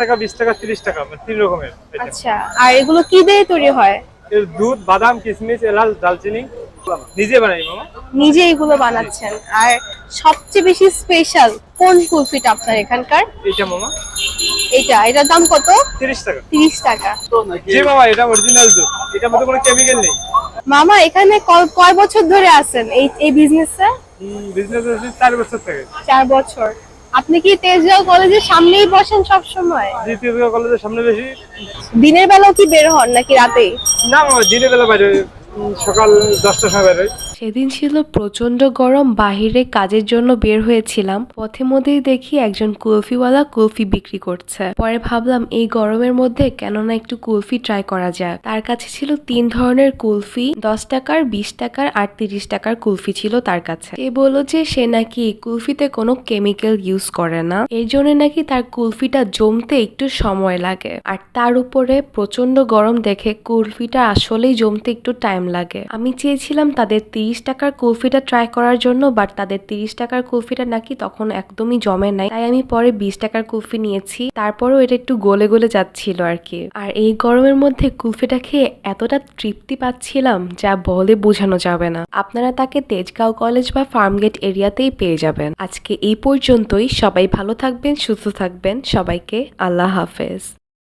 টাকা বিশ টাকা তিরিশ টাকা মানে তিন রকমের আচ্ছা আর এগুলো কি দিয়ে তৈরি হয়? এর দুধ বাদাম কিশমিশ এলাচ দালচিনি নিজে বানাই মামা। নিজে এগুলো বানাচ্ছেন। আর সবচেয়ে বেশি স্পেশাল কোন কুলফিটা আপনার এখানকার? এইটা মামা। এটা এটার দাম কত? তিরিশ টাকা। তিরিশ টাকা। জি মামা এটা অরিজিনাল দুধ। এটার মধ্যে কোনো কেমিক্যাল নেই। মামা এখানে কয় বছর ধরে আছেন এই এই বিজনেসে বিজনেস চার বছর থেকে। চার বছর। আপনি কি তেজগাঁও কলেজের সামনেই বসেন সব সময় দ্বিতীয় কলেজের সামনে বেশি দিনের বেলাও কি বের হন নাকি রাতে না দিনের বেলা বাইরে সকাল দশটার সময় বাইরে সেদিন ছিল প্রচণ্ড গরম, বাহিরে কাজের জন্য বের হয়েছিলাম। পথে মধ্যেই দেখি একজন কুলফিওয়ালা কুলফি বিক্রি করছে। পরে ভাবলাম, এই গরমের মধ্যে কেন না একটু কুলফি ট্রাই করা যাক। তার কাছে ছিল তিন ধরনের কুলফি, দশ টাকার, বিশ টাকার আর তিরিশ টাকার কুলফি ছিল তার কাছে। সে বলল যে সে নাকি কুলফিতে কোনো কেমিক্যাল ইউজ করে না। এই জন্য নাকি তার কুলফিটা জমতে একটু সময় লাগে। আর তার উপরে প্রচণ্ড গরম দেখে কুলফিটা আসলেই জমতে একটু টাইম লাগে। আমি চেয়েছিলাম তাদের তিরিশ টাকার কুলফিটা ট্রাই করার জন্য বাট তাদের তিরিশ টাকার কুলফিটা নাকি তখন একদমই জমে নাই। তাই আমি পরে বিশ টাকার কুলফি নিয়েছি। তারপরও এটা একটু গলে গলে যাচ্ছিল আর কি। আর এই গরমের মধ্যে কুলফিটা খেয়ে এতটা তৃপ্তি পাচ্ছিলাম যা বলে বোঝানো যাবে না। আপনারা তাকে তেজগাঁও কলেজ বা ফার্মগেট এরিয়াতেই পেয়ে যাবেন। আজকে এই পর্যন্তই। সবাই ভালো থাকবেন, সুস্থ থাকবেন। সবাইকে আল্লাহ হাফেজ।